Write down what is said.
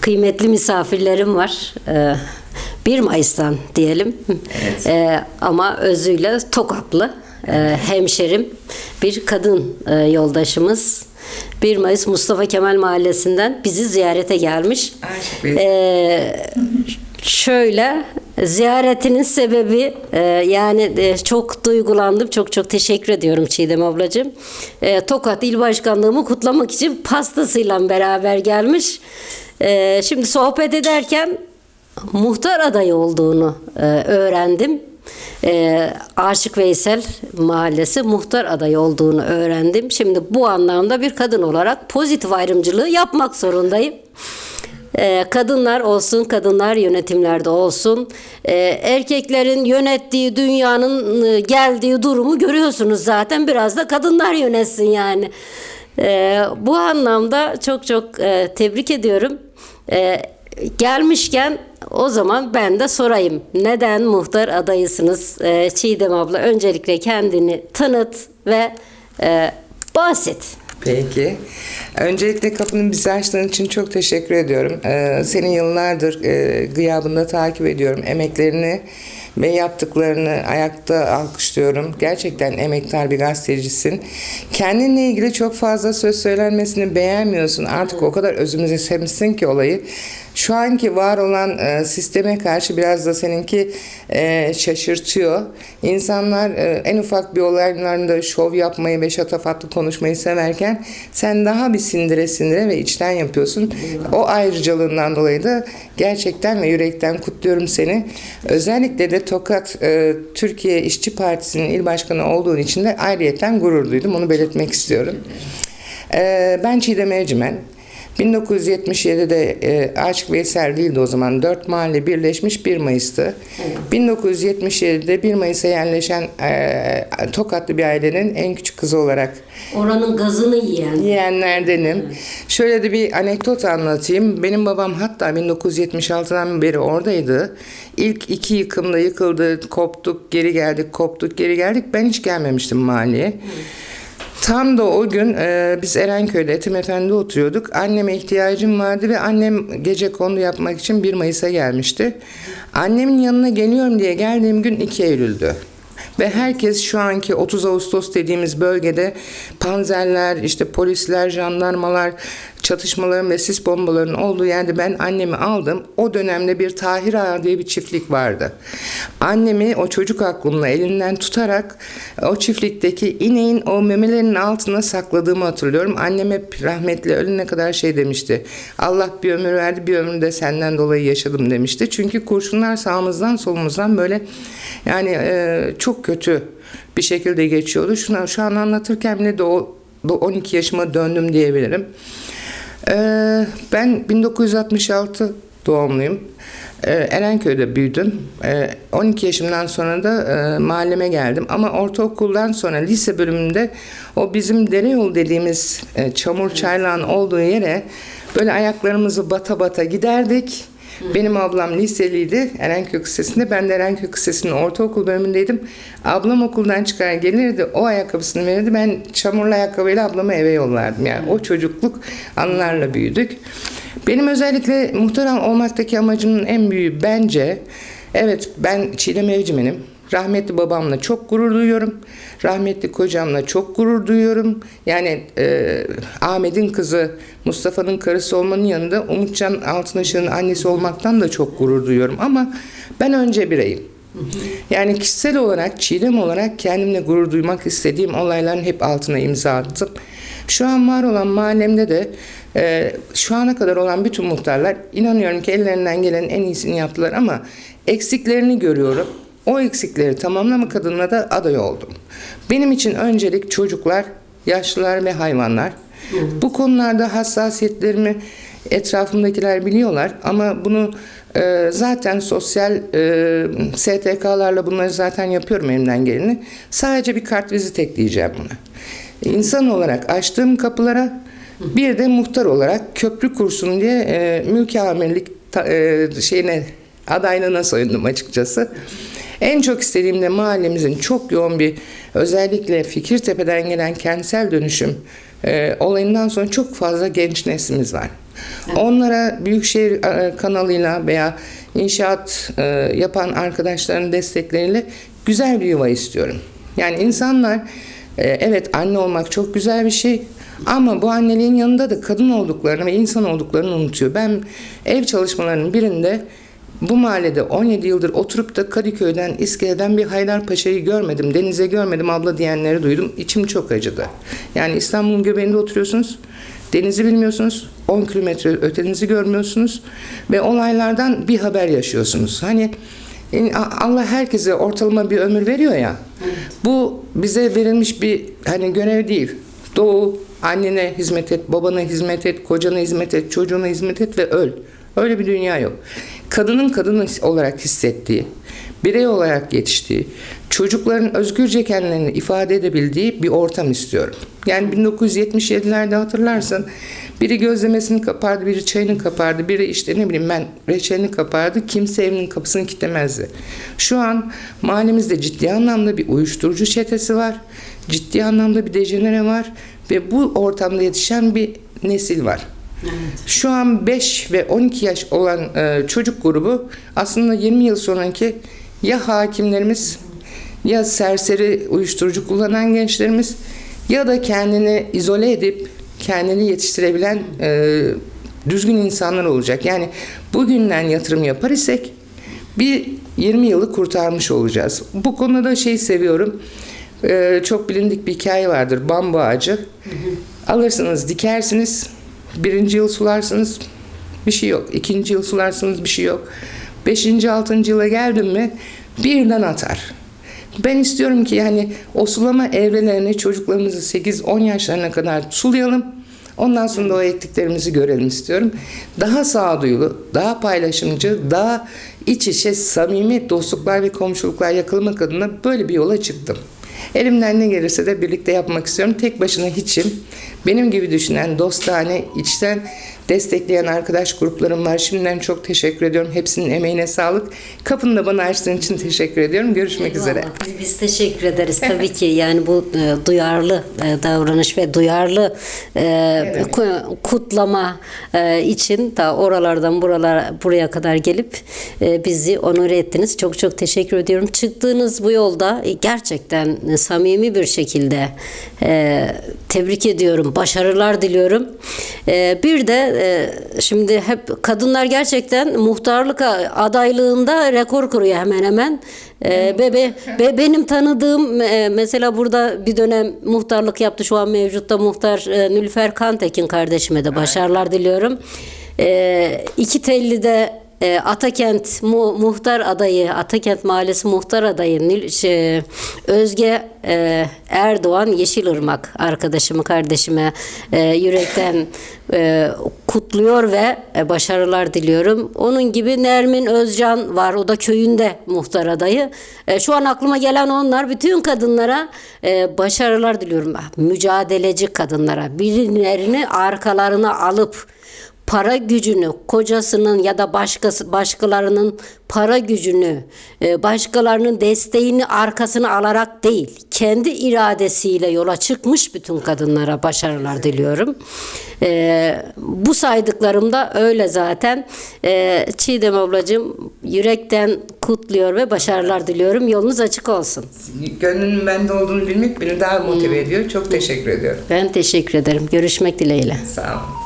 kıymetli misafirlerim var. Ee, 1 Mayıs'tan diyelim. Evet. Ee, ama özüyle Tokatlı ee, hemşerim bir kadın e, yoldaşımız. 1 Mayıs Mustafa Kemal Mahallesi'nden bizi ziyarete gelmiş. Ee, şöyle ziyaretinin sebebi e, yani e, çok duygulandım. Çok çok teşekkür ediyorum Çiğdem ablacığım. E, Tokat İl Başkanlığımı kutlamak için pastasıyla beraber gelmiş. E, şimdi sohbet ederken muhtar adayı olduğunu e, öğrendim. E, Aşık Veysel Mahallesi muhtar adayı olduğunu öğrendim. Şimdi bu anlamda bir kadın olarak pozitif ayrımcılığı yapmak zorundayım. Ee, kadınlar olsun, kadınlar yönetimlerde olsun. Ee, erkeklerin yönettiği dünyanın e, geldiği durumu görüyorsunuz zaten. Biraz da kadınlar yönetsin yani. Ee, bu anlamda çok çok e, tebrik ediyorum. Ee, gelmişken o zaman ben de sorayım. Neden muhtar adayısınız Ee, Çiğdem abla? Öncelikle kendini tanıt ve e, bahset. Peki. Öncelikle kapının bizi açtığın için çok teşekkür ediyorum. Ee, senin yıllardır e, gıyabında takip ediyorum. Emeklerini ve yaptıklarını ayakta alkışlıyorum. Gerçekten emektar bir gazetecisin. Kendinle ilgili çok fazla söz söylenmesini beğenmiyorsun. Artık o kadar özümüze sevmişsin ki olayı. Şu anki var olan e, sisteme karşı biraz da seninki e, şaşırtıyor. İnsanlar e, en ufak bir olaylarında şov yapmayı ve şatafatlı konuşmayı severken sen daha bir sindire sindire ve içten yapıyorsun. O ayrıcalığından dolayı da gerçekten ve yürekten kutluyorum seni. Özellikle de Tokat e, Türkiye İşçi Partisi'nin il başkanı olduğun için de ayrıyeten gurur duydum. Onu belirtmek istiyorum. E, ben Çiğdem Ercimen. 1977'de e, Aşık Veysel değildi o zaman. Dört mahalle birleşmiş 1 Mayıs'tı. 1977'de 1 Mayıs'a yerleşen e, Tokatlı bir ailenin en küçük kızı olarak Oranın gazını yiyen. yiyenlerdenim. Şöyle de bir anekdot anlatayım. Benim babam hatta 1976'dan beri oradaydı. İlk iki yıkımda yıkıldı, koptuk, geri geldik, koptuk, geri geldik. Ben hiç gelmemiştim mahalleye. Tam da o gün e, biz Erenköy'de Etim Efendi oturuyorduk. Anneme ihtiyacım vardı ve annem gece kondu yapmak için 1 Mayıs'a gelmişti. Annemin yanına geliyorum diye geldiğim gün 2 Eylül'dü. Ve herkes şu anki 30 Ağustos dediğimiz bölgede panzerler, işte polisler, jandarmalar, çatışmaların ve sis bombalarının olduğu yerde ben annemi aldım. O dönemde bir Tahir Ağa diye bir çiftlik vardı. Annemi o çocuk aklımla elinden tutarak o çiftlikteki ineğin o memelerinin altına sakladığımı hatırlıyorum. Annem hep rahmetli ölene kadar şey demişti. Allah bir ömür verdi bir ömrü de senden dolayı yaşadım demişti. Çünkü kurşunlar sağımızdan solumuzdan böyle yani e, çok kötü bir şekilde geçiyordu. Şuna, şu an anlatırken bile de o bu 12 yaşıma döndüm diyebilirim. Ee, ben 1966 doğumluyum. Ee, Erenköy'de büyüdüm. Ee, 12 yaşımdan sonra da e, mahalleme geldim. Ama ortaokuldan sonra lise bölümünde o bizim dere yol dediğimiz e, çamur çaylağın olduğu yere böyle ayaklarımızı bata bata giderdik. Benim ablam liseliydi Erenköy Lisesi'nde. Ben de Erenköy Lisesi'nin ortaokul bölümündeydim. Ablam okuldan çıkar gelirdi. O ayakkabısını verirdi. Ben çamurlu ayakkabıyla ablamı eve yollardım. Yani o çocukluk anılarla büyüdük. Benim özellikle muhtar olmaktaki amacımın en büyüğü bence evet ben Çiğdem Evcimen'im. Rahmetli babamla çok gurur duyuyorum. Rahmetli kocamla çok gurur duyuyorum. Yani e, Ahmet'in kızı Mustafa'nın karısı olmanın yanında Umutcan Altınışık'ın annesi olmaktan da çok gurur duyuyorum. Ama ben önce bireyim. Yani kişisel olarak, Çiğdem olarak kendimle gurur duymak istediğim olayların hep altına imza attım. Şu an var olan mahallemde de e, şu ana kadar olan bütün muhtarlar inanıyorum ki ellerinden gelen en iyisini yaptılar ama eksiklerini görüyorum. O eksikleri tamamlamak adına da aday oldum. Benim için öncelik çocuklar, yaşlılar ve hayvanlar. Bu konularda hassasiyetlerimi etrafımdakiler biliyorlar ama bunu e, zaten sosyal e, STK'larla bunları zaten yapıyorum elimden geleni. Sadece bir kart vizit ekleyeceğim buna. İnsan olarak açtığım kapılara bir de muhtar olarak köprü kursun diye e, mülki amirlik ta, e, şeyine adaylığına soyundum açıkçası. En çok istediğim de mahallemizin çok yoğun bir özellikle Fikirtepe'den gelen kentsel dönüşüm e, olayından sonra çok fazla genç neslimiz var. Onlara Büyükşehir e, kanalıyla veya inşaat e, yapan arkadaşların destekleriyle güzel bir yuva istiyorum. Yani insanlar e, evet anne olmak çok güzel bir şey ama bu anneliğin yanında da kadın olduklarını ve insan olduklarını unutuyor. Ben ev çalışmalarının birinde bu mahallede 17 yıldır oturup da Kadıköy'den, İskele'den bir Haydarpaşa'yı görmedim, denize görmedim abla diyenleri duydum. İçim çok acıdı. Yani İstanbul'un göbeğinde oturuyorsunuz, denizi bilmiyorsunuz, 10 kilometre ötenizi görmüyorsunuz ve olaylardan bir haber yaşıyorsunuz. Hani Allah herkese ortalama bir ömür veriyor ya. Bu bize verilmiş bir hani görev değil. Doğu, annene hizmet et, babana hizmet et, kocana hizmet et, çocuğuna hizmet et ve öl. Öyle bir dünya yok. Kadının kadın olarak hissettiği, birey olarak yetiştiği, çocukların özgürce kendilerini ifade edebildiği bir ortam istiyorum. Yani 1977'lerde hatırlarsan biri gözlemesini kapardı, biri çayını kapardı, biri işte ne bileyim ben reçelini kapardı. Kimse evinin kapısını kilitlemezdi. Şu an mahallemizde ciddi anlamda bir uyuşturucu çetesi var. Ciddi anlamda bir dejenere var ve bu ortamda yetişen bir nesil var. Şu an 5 ve 12 yaş olan e, çocuk grubu aslında 20 yıl sonraki ya hakimlerimiz ya serseri uyuşturucu kullanan gençlerimiz ya da kendini izole edip kendini yetiştirebilen e, düzgün insanlar olacak. Yani bugünden yatırım yapar isek bir 20 yılı kurtarmış olacağız. Bu konuda şey seviyorum. E, çok bilindik bir hikaye vardır. Bambu ağacı. Alırsınız, dikersiniz. Birinci yıl sularsınız bir şey yok. İkinci yıl sularsınız bir şey yok. Beşinci, altıncı yıla geldim mi birden atar. Ben istiyorum ki yani o sulama evrelerini çocuklarımızı 8-10 yaşlarına kadar sulayalım. Ondan sonra da o ektiklerimizi görelim istiyorum. Daha sağduyulu, daha paylaşımcı, daha iç içe samimi dostluklar ve komşuluklar yakalamak adına böyle bir yola çıktım. Elimden ne gelirse de birlikte yapmak istiyorum. Tek başına hiçim. Benim gibi düşünen, dostane, içten destekleyen arkadaş gruplarım var. Şimdiden çok teşekkür ediyorum. Hepsinin emeğine sağlık. Kapını da bana açtığın için teşekkür ediyorum. Görüşmek üzere. Eyvallah. Biz, biz teşekkür ederiz tabii ki yani bu e, duyarlı e, davranış ve duyarlı e, ku- kutlama e, için ta oralardan buralara buraya kadar gelip e, bizi onur ettiniz. Çok çok teşekkür ediyorum. Çıktığınız bu yolda e, gerçekten e, samimi bir şekilde e, tebrik ediyorum. Başarılar diliyorum. E, bir de e, şimdi hep kadınlar gerçekten muhtarlık adaylığında rekor kuruyor hemen hemen. Ee, be, be, be- benim tanıdığım e, mesela burada bir dönem muhtarlık yaptı. Şu an mevcutta muhtar e, Nülfer Kantekin kardeşime de başarılar diliyorum. Ee, iki Telli'de e, Atakent mu- muhtar adayı, Atakent Mahallesi muhtar adayı şey, Özge e, Erdoğan Yeşilırmak arkadaşımı, kardeşime e, yürekten e, kutluyor ve e, başarılar diliyorum. Onun gibi Nermin Özcan var. O da köyünde muhtar adayı. E, şu an aklıma gelen onlar. Bütün kadınlara e, başarılar diliyorum. Mücadeleci kadınlara. Birilerini arkalarına alıp para gücünü kocasının ya da başkası başkalarının para gücünü e, başkalarının desteğini arkasına alarak değil kendi iradesiyle yola çıkmış bütün kadınlara başarılar diliyorum. E, bu saydıklarım da öyle zaten. E, Çiğdem ablacığım yürekten kutluyor ve başarılar diliyorum. Yolunuz açık olsun. Gönlünün bende olduğunu bilmek beni daha motive ediyor. Çok teşekkür ediyorum. Ben teşekkür ederim. Görüşmek dileğiyle. Sağ olun.